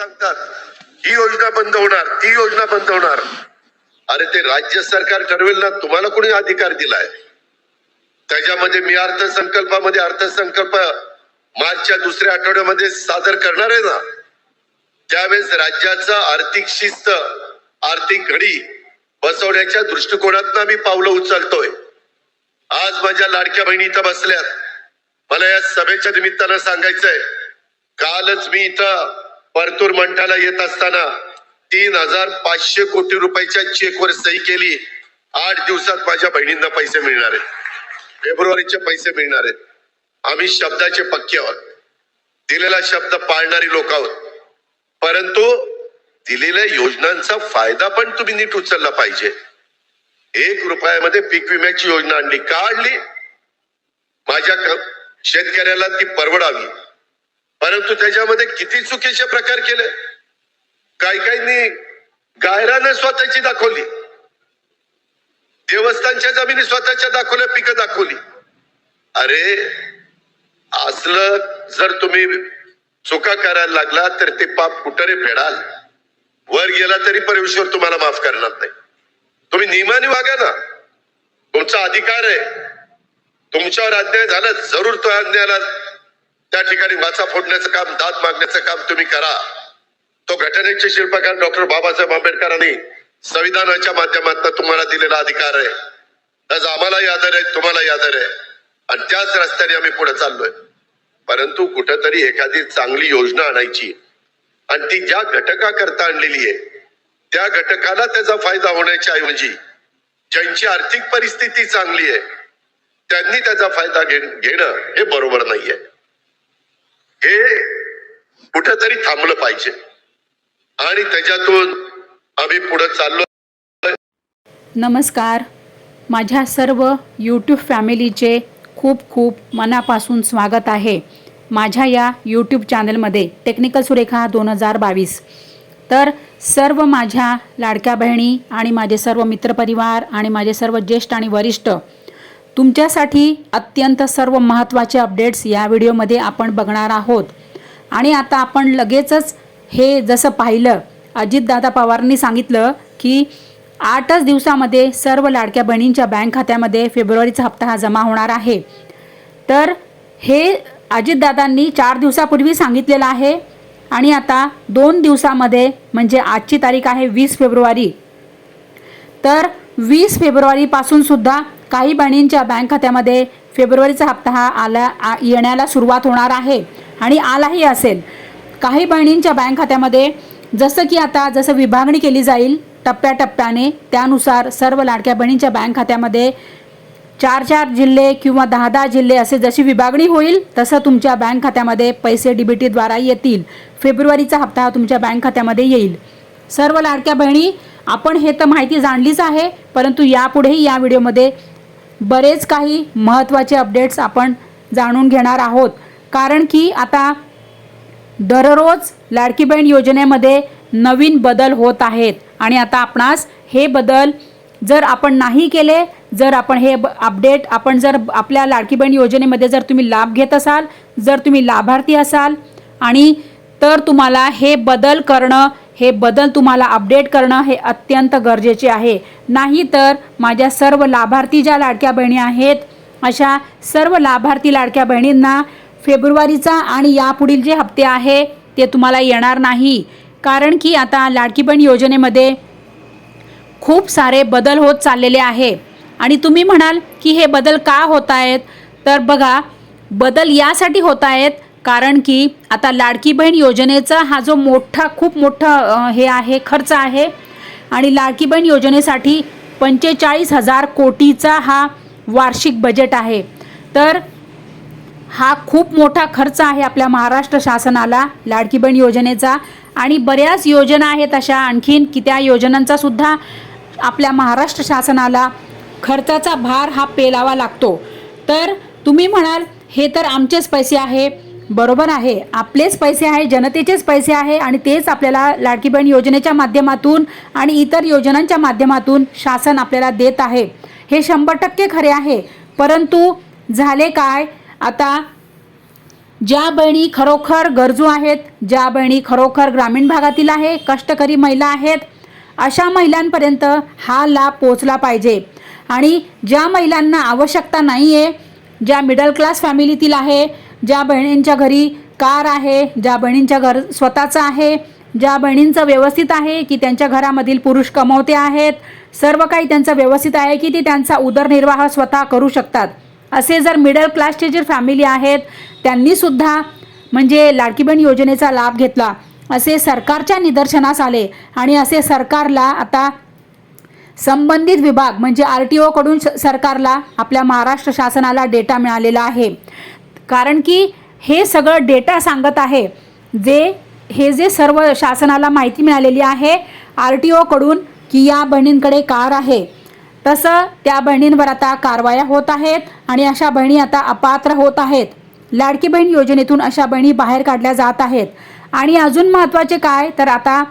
सांगतात ही योजना बंद होणार ती योजना बंद होणार. अरे ते राज्य सरकार ठरवेल ना तुम्हाला कोणी अधिकार दिलाय? त्याच्यामध्ये मी अर्थसंकल्पामध्ये अर्थसंकल्प मार्चच्या दुसऱ्या आठवड्यामध्ये सादर करणार आहे ना. त्यावेळेस राज्याचा आर्थिक शिस्त आर्थिक घडी बसवण्याच्या दृष्टिकोनातनं मी पावलं उचलतोय. आज माझ्या लाडक्या बहिणी इथं बसल्यात. मला या सभेच्या निमित्तानं सांगायचंय कालच मी इथं परतूर मंठाला येत असताना तीन हजार पाचशे कोटी रुपयाच्या चेकवर सही केली. आठ दिवसात माझ्या बहिणींना पैसे मिळणार आहेत. फेब्रुवारीचे पैसे मिळणार आहेत. आम्ही शब्दाचे पक्के आहोत. दिलेला शब्द पाळणारी लोक आहोत. परंतु दिलेल्या योजनांचा फायदा पण तुम्ही नीट उचलला पाहिजे. एक रुपयामध्ये पीक विम्याची योजना आणली का आणली माझ्या शेतकऱ्याला ती परवडावी. परंतु त्याच्यामध्ये किती चुकीचे प्रकार केले? काही काहींनी गायरानं स्वतःची दाखवली. देवस्थानच्या जमिनी स्वतःच्या दाखवल्या पिकं दाखवली. अरे असलं जर तुम्ही चुका करायला लागला तर ते पाप कुठरे फेडाल. वर गेला तरी परमेश्वर तुम्हाला माफ करणार नाही. तुम्ही नियमाने वागा ना. तुमचा अधिकार आहे. तुमच्यावर अन्याय झाला जरूर तो अन्यायाला त्या ठिकाणी वाचा फोडण्याचं काम दात मागण्याचं काम तुम्ही करा. तो घटनेचे शिल्पकार डॉक्टर बाबासाहेब आंबेडकरांनी संविधानाच्या माध्यमातून तुम्हाला दिलेला अधिकार आहे. आज आम्हाला आदर आहे तुम्हाला आदर आहे. आणि त्याच रस्त्याने आम्ही पुढे चाललोय. परंतु कुठंतरी एखादी चांगली योजना आणायची. आणि ती ज्या घटकाकरता आणलेली आहे त्या घटकाला त्याचा फायदा होण्याच्या ऐवजी ज्यांची आर्थिक परिस्थिती चांगली आहे त्यांनी त्याचा फायदा घे घेणं हे बरोबर नाहीये. हे कुठंतरी थांबलं पाहिजे. आणि त्याच्यातून आम्ही पुढे चाललो. नमस्कार. माझ्या सर्व यूट्यूब फॅमिलीचे खूप खूप मनापासून स्वागत आहे. माझ्या या यूट्यूब चॅनलमध्ये टेक्निकल सुरेखा दोन हजार बावीस. तर सर्व माझ्या लाडक्या बहिणी आणि माझे सर्व मित्रपरिवार आणि माझे सर्व ज्येष्ठ आणि वरिष्ठ तुमच्यासाठी अत्यंत सर्व महत्त्वाचे अपडेट्स या व्हिडिओमध्ये आपण बघणार आहोत. आणि आता आपण लगेचच हे जसं पाहिलं अजितदादा पवारांनी सांगितलं की आठच दिवसामध्ये सर्व लाडक्या बहिणींच्या बँक खात्यामध्ये फेब्रुवारीचा हप्ता हा जमा होणार आहे. तर हे अजितदादांनी चार दिवसापूर्वी सांगितलेलं आहे आणि आता दोन दिवसामध्ये म्हणजे आजची तारीख आहे वीस फेब्रुवारी. तर वीस फेब्रुवारीपासून सुद्धा काही बहिणींच्या बँक खात्यामध्ये फेब्रुवारीचा हप्ता हा आला आ- येण्याला सुरुवात होणार आहे आणि आलाही असेल. काही बहिणींच्या बँक खात्यामध्ये जसं की आता जसं विभागणी केली जाईल टप्प्याटप्प्याने त्यानुसार सर्व लाडक्या बहिणींच्या बँक खात्यामध्ये चार चार जिल्हे किंवा दहा दहा जिल्हे असे जशी विभागणी होईल तसं तुमच्या बँक खात्यामध्ये पैसे डीबीटीद्वारा येतील. फेब्रुवारीचा हप्ता हा तुमच्या बँक खात्यामध्ये येईल. सर्व लाडक्या बहिणी आपण हे तर माहिती जाणलीच आहे परंतु यापुढेही या व्हिडिओमध्ये बरेच काही महत्त्वाचे अपडेट्स आपण जाणून घेणार आहोत. कारण की आता दररोज लाडकी बहीण योजनेमध्ये नवीन बदल होत आहेत. आणि आता आपणास हे बदल जर आपण नाही केले जर आपण हे ब- अपडेट आपण जर आपल्या लाडकी बहीण योजनेमध्ये जर तुम्ही लाभ घेत असाल जर तुम्ही लाभार्थी असाल आणि तर तुम्हाला हे बदल करणं हे बदल तुम्हाला अपडेट करणं हे अत्यंत गरजेचे आहे. नाही तर माझ्या सर्व लाभार्थी ज्या लाडक्या बहिणी आहेत अशा सर्व लाभार्थी लाडक्या बहिणींना फेब्रुवारीचा आणि यापुढील जे हप्ते आहे ते तुम्हाला येणार नाही. कारण की आता लाडकी बहीण योजनेमध्ये खूप सारे बदल होत चाललेले आहे. आणि तुम्ही म्हणाल की हे बदल का होत आहेत? तर बघा बदल यासाठी होत आहेत कारण की आता लाडकी बहीण योजनेचा हा जो मोठा खूप मोठा हे आहे खर्च आहे आणि लाडकी बहीण योजनेसाठी पंचेचाळीस हजार कोटीचा हा वार्षिक बजेट आहे. तर हा खूप मोठा खर्च आहे आपल्या महाराष्ट्र शासनाला लाडकी बहीण योजनेचा आणि बऱ्याच योजना आहेत अशा आणखीन की त्या योजनांचा सुद्धा आपल्या महाराष्ट्र शासनाला खर्चाचा भार हा पेलावा लागतो. तर तुम्ही म्हणाल हे तर आमचेच पैसे आहे बरोबर आहे. आपलेच पैसे आहे जनतेचेच पैसे आहे आणि तेच आपल्याला लाडकी बहीण योजनेच्या माध्यमातून आणि इतर योजनांच्या माध्यमातून शासन आपल्याला देत आहे. हे शंभर टक्के खरे आहे. परंतु झाले काय? आता ज्या बहिणी खरोखर गरजू आहेत ज्या बहिणी खरोखर ग्रामीण भागातील आहे कष्टकरी महिला आहेत अशा महिलांपर्यंत हा लाभ पोचला पाहिजे. आणि ज्या महिलांना आवश्यकता नाही आहे ज्या मिडल क्लास फॅमिलीतील आहे ज्या बहिणींच्या घरी कार आहे ज्या बहिणींच्या घर स्वतःचं आहे ज्या बहिणींचं व्यवस्थित आहे की त्यांच्या घरामधील पुरुष कमवते आहेत सर्व काही त्यांचं व्यवस्थित आहे की ते त्यांचा उदरनिर्वाह स्वतः करू शकतात. असे जर मिडल क्लासचे जे फॅमिली आहेत त्यांनीसुद्धा म्हणजे लाडकी बहीण योजनेचा लाभ घेतला. असे सरकारच्या निदर्शनास आले आणि असे सरकारला आता संबंधित विभाग म्हणजे आर टी ओकडून स- सरकारला आपल्या महाराष्ट्र शासनाला डेटा मिळालेला आहे. कारण की हे सगळं डेटा सांगत आहे. जे हे जे सर्व शासनाला माहिती मिळालेली आहे आर टी ओकडून की या बहिणींकडे कार आहे. तसं त्या बहिणींवर आता कारवाया होत आहेत आणि अशा बहिणी आता अपात्र होत आहेत. लाडकी बहीण योजनेतून अशा बहिणी बाहेर काढल्या जात आहेत. आणि अजून महत्त्वाचे काय तर आता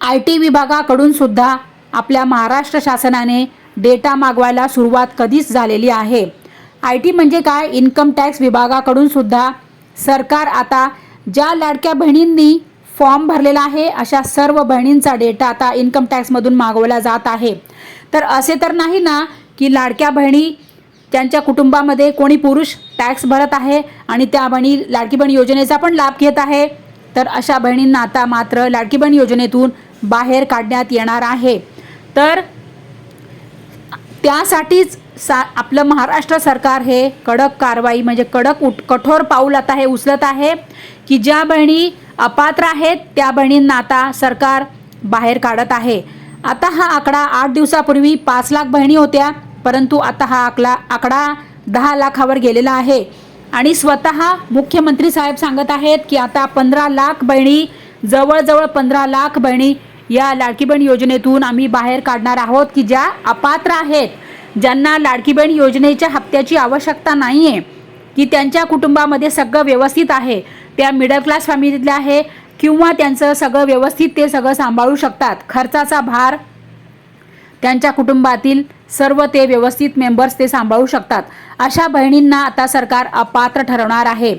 आय टी विभागाकडून सुद्धा आपल्या महाराष्ट्र शासनाने डेटा मागवायला सुरुवात कधीच झालेली आहे. आय टी म्हणजे काय? इन्कम टॅक्स विभागाकडून सुद्धा सरकार आता ज्या लाडक्या बहिणींनी फॉर्म भरलेला आहे अशा सर्व बहिणींचा डेटा आता इन्कम टॅक्समधून मागवला जात आहे. तर असे तर नाही ना की लाडक्या बहिणी त्यांच्या कुटुंबामध्ये कोणी पुरुष टॅक्स भरत आहे आणि त्या बहिणी लाडकी बहीण योजनेचा पण लाभ घेत आहे? तर अशा बहिणींना आता मात्र लाडकी बहीण योजनेतून बाहेर काढण्यात येणार आहे. तर त्यासाठीच सा आपलं महाराष्ट्र सरकार हे कडक कारवाई म्हणजे कडक उठ कठोर पाऊल आता हे उचलत आहे की ज्या बहिणी अपात्र आहेत त्या बहिणींना आता सरकार बाहेर काढत आहे. आता हा आकडा आठ दिवसापूर्वी पाच लाख बहिणी होत्या परंतु आता हा आकडा आकडा दहा लाखावर गेलेला आहे. आणि स्वतः मुख्यमंत्री साहेब सांगत आहेत की आता पंधरा लाख बहिणी जवळजवळ पंधरा लाख बहिणी या लाडकी बहीण योजनेतून आम्ही बाहेर काढणार आहोत की ज्या अपात्र आहेत ज्यांना लाडकी बहीण योजनेच्या हप्त्याची आवश्यकता नाही आहे की त्यांच्या कुटुंबामध्ये सगळं व्यवस्थित आहे त्या मिडल क्लास फॅमिलीतले आहे किंवा त्यांचं सगळं व्यवस्थित ते सगळं सांभाळू शकतात. खर्चाचा भार त्यांच्या कुटुंबातील सर्व ते व्यवस्थित मेंबर्स ते सांभाळू शकतात. अशा बहिणींना आता सरकार अपात्र ठरवणार आहे.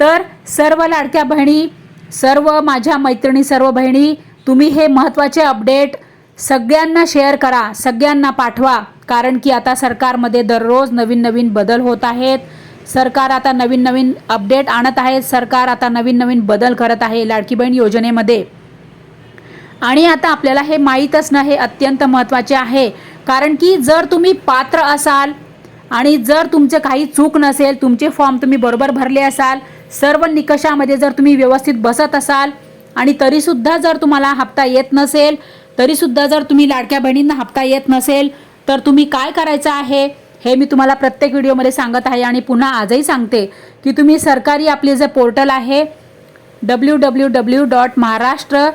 तर सर्व लाडक्या बहिणी सर्व माझ्या मैत्रिणी सर्व बहिणी तुम्ही हे महत्त्वाचे अपडेट सगळ्यांना शेअर करा सगळ्यांना पाठवा. कारण की आता सरकारमध्ये दररोज नवीन नवीन बदल होत आहेत. सरकार आता नवीन नवीन अपडेट आणत आहे. सरकार आता नवीन नवीन बदल करत आहे लाडकी बहीण योजनेमध्ये. आणि आता आपल्याला हे माहीत असणं हे अत्यंत महत्त्वाचे आहे. कारण की जर तुम्ही पात्र असाल आणि जर तुमचं काही चूक नसेल तुमचे फॉर्म तुम्ही बरोबर भरले असाल सर्व निकषामध्ये जर तुम्ही व्यवस्थित बसत असाल आणि तरीसुद्धा जर तुम्हाला हप्ता येत नसेल तरीसुद्धा जर तुम्ही लाडक्या बहिणींना हप्ता येत नसेल तर तुम्ही काय करायचं आहे हे मी तुम्हाला प्रत्येक व्हिडिओमध्ये सांगत आहे आणि पुन्हा आजही सांगते की तुम्ही सरकारी आपले जे पोर्टल आहे W W W dot Maharashtra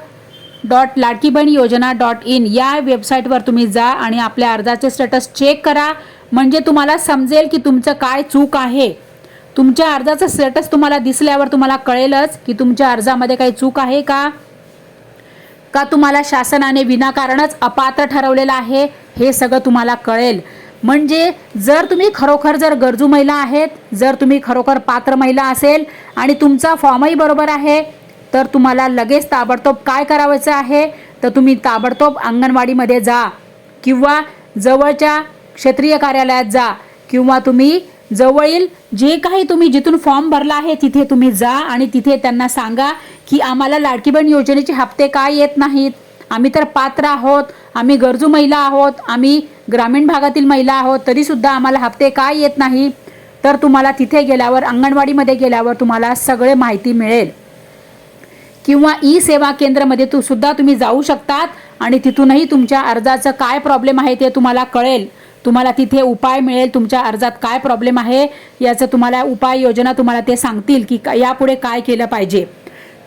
dot Ladki Bahin Yojana dot in या वेबसाईटवर तुम्ही जा आणि आपल्या अर्जाचे स्टेटस चेक करा. म्हणजे तुम्हाला समजेल की तुमचं काय चूक आहे. तुमच्या अर्जाचं स्टेटस तुम्हाला दिसल्यावर तुम्हाला कळेलच की तुमच्या अर्जामध्ये काही चूक आहे का? का तुम्हाला शासनाने विनाकारणच अपात्र ठरवलेलं आहे? हे सगळं तुम्हाला कळेल. म्हणजे जर तुम्ही खरोखर जर गरजू महिला आहेत जर तुम्ही खरोखर पात्र महिला असेल आणि तुमचा फॉर्मही बरोबर आहे तर तुम्हाला लगेच ताबडतोब काय करावायचं आहे? तर तुम्ही ताबडतोब अंगणवाडीमध्ये जा किंवा जवळच्या क्षेत्रीय कार्यालयात जा किंवा तुम्ही जवळील जे काही तुम्ही जिथून फॉर्म भरला आहे तिथे तुम्ही जा आणि तिथे त्यांना सांगा की आम्हाला लाडकीबण योजनेचे हप्ते काय येत नाहीत? आम्ही तर पात्र आहोत आम्ही गरजू महिला आहोत आम्ही ग्रामीण भागातील महिला आहोत तरीसुद्धा आम्हाला हप्ते काय येत नाही? तर तुम्हाला तिथे गेल्यावर अंगणवाडीमध्ये गेल्यावर तुम्हाला सगळे माहिती मिळेल. किंवा ई सेवा केंद्रामध्ये तू सुद्धा तुम्ही जाऊ शकतात आणि तिथूनही तुमच्या अर्जाचं काय प्रॉब्लेम आहे ते तुम्हाला कळेल. तुम्हाला तिथे उपाय मिळेल तुमच्या अर्जात काय प्रॉब्लेम आहे याचं तुम्हाला उपाय योजना तुम्हाला ते सांगतील की यापुढे काय केलं पाहिजे.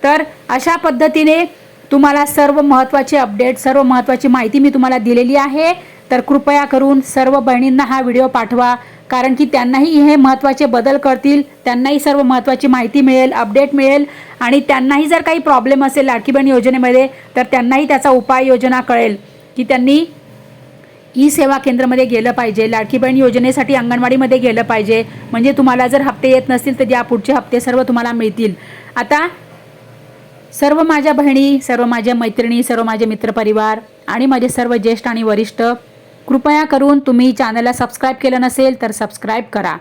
तर अशा पद्धतीने तुम्हाला सर्व महत्त्वाचे अपडेट सर्व महत्त्वाची माहिती मी तुम्हाला दिलेली आहे. तर कृपया करून सर्व बहिणींना हा व्हिडिओ पाठवा. कारण की त्यांनाही हे महत्त्वाचे बदल करतील त्यांनाही सर्व महत्त्वाची माहिती मिळेल अपडेट मिळेल. आणि त्यांनाही जर काही प्रॉब्लेम असेल लाडकी बहीण योजनेमध्ये तर त्यांनाही त्याचा उपाय योजना कळेल की त्यांनी ई सेवा केंद्रामध्ये गेलं पाहिजे लाडकी बहीण योजनेसाठी अंगणवाडीमध्ये गेलं पाहिजे. म्हणजे तुम्हाला जर हप्ते येत नसतील तर या पुढचे हप्ते सर्व तुम्हाला मिळतील. आता सर्व माझ्या बहिणी सर्व माझ्या मैत्रिणी सर्व माझे मित्रपरिवार आणि माझे सर्व ज्येष्ठ आणि वरिष्ठ कृपया करून तुम्ही चॅनलला सबस्क्राईब केलं नसेल तर सबस्क्राईब करा.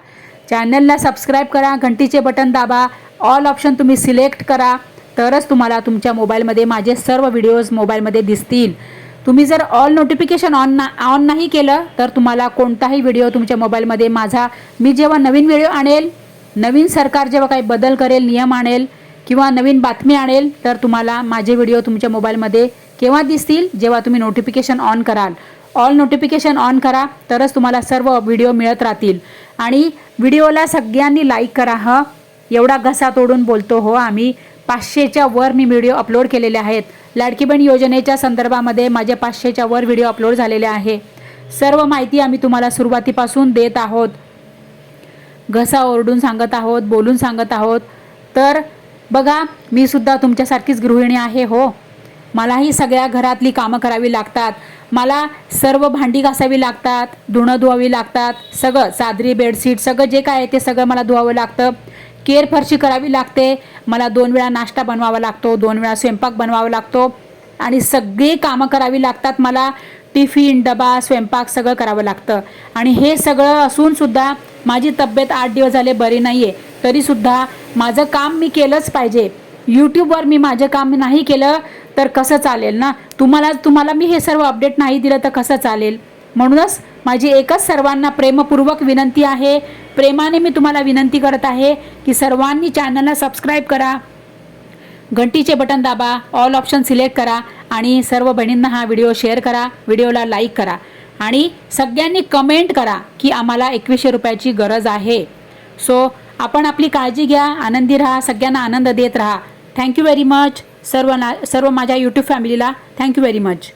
चॅनलला सबस्क्राईब करा घंटीचे बटन दाबा ऑल ऑप्शन तुम्ही सिलेक्ट करा तरच तुम्हाला तुमच्या मोबाईलमध्ये माझे सर्व व्हिडिओज मोबाईलमध्ये दिसतील. तुम्ही जर ऑल नोटिफिकेशन ऑन ना ऑन नाही केलं तर तुम्हाला कोणताही व्हिडिओ तुमच्या मोबाईलमध्ये माझा मी जेव्हा नवीन व्हिडिओ आणेल नवीन सरकार जेव्हा काही बदल करेल नियम आणेल किंवा नवीन बातमी आणेल तर तुम्हाला माझे व्हिडिओ तुमच्या मोबाईलमध्ये केव्हा दिसतील जेव्हा तुम्ही नोटिफिकेशन ऑन कराल. ऑल नोटिफिकेशन ऑन करा तरच तुम्हाला सर्व व्हिडिओ मिळत राहतील. आणि व्हिडिओला सगळ्यांनी लाईक करा हं. एवढा घसा तोडून बोलतो हो आम्ही. पाचशेच्या वर मी व्हिडिओ अपलोड केलेले आहेत. लाडकी बहीण योजनेच्या संदर्भामध्ये माझे पाचशेच्या वर व्हिडिओ अपलोड झालेले आहे. सर्व माहिती आम्ही तुम्हाला सुरुवातीपासून देत आहोत. घसा ओरडून सांगत आहोत बोलून सांगत आहोत. तर बघा मी सुद्धा तुमच्यासारखीच गृहिणी आहे हो. मलाही सगळ्या घरातली कामं करावी लागतात. मला सर्व भांडी घासावी लागतात धुणं धुवावी लागतात सगळं चादरी बेडशीट सगळं जे काय आहे ते सगळं मला धुवावं लागतं. केर फरशी करावी लागते. मला दोन वेळा नाश्ता बनवावा लागतो दोन वेळा स्वयंपाक बनवावा लागतो. आणि सगळी कामं करावी लागतात मला. टिफिन डबा स्वयंपाक सगळं करावं लागतं. आणि हे सगळं असूनसुद्धा माझी तब्येत आठ दिवस झाले बरी नाही आहे तरीसुद्धा माझं काम मी केलंच पाहिजे. यूट्यूबवर मी माझं काम नाही केलं तर कसं चालेल ना? तुम्हाला तुम्हाला मी हे सर्व अपडेट नाही दिलं तर कसं चालेल? म्हणूनच माझी एकच सर्वांना प्रेमपूर्वक विनंती आहे. प्रेमाने मी तुम्हाला विनंती करत आहे की सर्वांनी चॅनलला सबस्क्राईब करा. घंटीचे बटन दाबा ऑल ऑप्शन सिलेक्ट करा आणि सर्व बहिणींना हा व्हिडिओ शेअर करा व्हिडिओला लाईक करा आणि सगळ्यांनी कमेंट करा की आम्हाला एकवीसशे रुपयाची गरज आहे. सो आपण आपली काळजी घ्या आनंदी राहा सगळ्यांना आनंद देत राहा. थँक्यू व्हेरी मच सर्व ना सर्व माझ्या यूट्यूब फॅमिलीला थँक्यू व्हेरी मच